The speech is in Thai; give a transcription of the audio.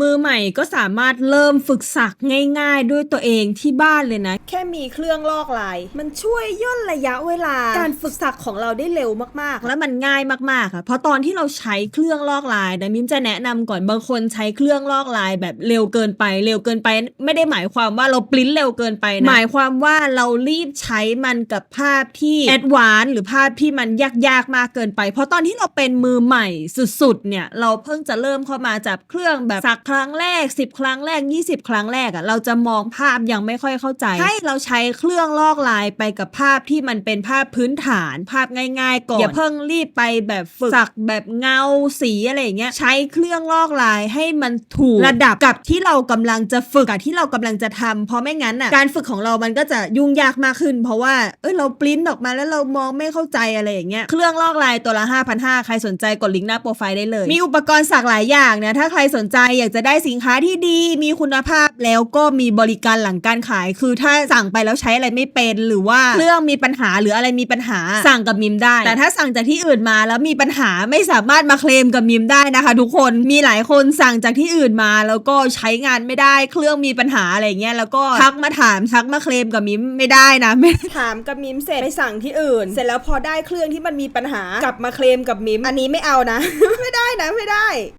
มือใหม่ก็สามารถเริ่มฝึกสักง่ายๆ ด้วยตัวเองที่บ้านเลยนะ แค่มีเครื่องลอกลาย มันช่วยย่นระยะเวลา การฝึกสักของเราได้เร็วมากๆ แล้วมันง่ายมากๆค่ะเพราะตอนที่เราใช้เครื่องลอกลายนะมิมจะแนะนำก่อนบางคนใช้เครื่องลอกลายแบบเร็วเกินไป เร็วเกินไป ไม่ได้หมายความว่าเราปริ้นเร็วเกินไปนะหมายความว่าเรารีบใช้มันกับภาพที่แอดวานหรือภาพที่มันยากๆมากเกินไป เพราะตอนที่เราเป็นมือใหม่สุดๆเนี่ยเราเพิ่งจะเริ่มเข้ามาจับเครื่องแบบสักครั้งแรก 10 ครั้งแรก 20 ครั้งแรกอะเราจะมองภาพยังไม่ค่อยเข้าใจ ให้เราใช้เครื่องลอกลายไปกับภาพที่มันเป็นภาพพื้นฐาน ภาพง่ายๆก่อนอย่าเพิ่งรีบไปแบบฝึกสักแบบเงาสีอะไรอย่างเงี้ยใช้เครื่องลอกลายให้มันถูกระดับกับที่เรากำลังจะฝึกกับที่เรากำลังจะทำเพราะไม่งั้นอะการฝึกของเรามันก็จะยุ่งยากมากขึ้น เพราะว่าเอ้ยเราปริ้นออกมาแล้วเรามองไม่เข้าใจอะไรอย่างเงี้ยเครื่องลอกลายตัวละ5,500ใครสนใจกดลิงก์หน้าโปรไฟล์ได้เลย มีอุปกรณ์สักหลายอย่างนะถ้าใครสนใจอยากจะได้สินค้าที่ดีมีคุณภาพแล้วก็มีบริการหลังการขาย คือถ้าสั่งไปแล้วใช้อะไรไม่เป็น หรือว่าเครื่องมีปัญหาหรืออะไรมีปัญหาสั่งกับมิมได้ แต่ถ้าสั่งจากที่อื่นมาแล้วมีปัญหาไม่สามารถมาเคลมกับมิมได้นะคะ ทุกคนมีหลายคนสั่งจากที่อื่นมา แล้วก็ใช้งานไม่ได้เครื่องมีปัญหาอะไรเงี้ยแล้วก็ทักมาถามทักมาเคลมกับมิมไม่ได้นะไม่ถามกับมิมเสร็จไปสั่งที่อื่น เสร็จแล้วพอได้เครื่องที่มันมีปัญหากลับมาเคลมกับมิมอันนี้ไม่เอานะ ไม่ได้นะไม่ได้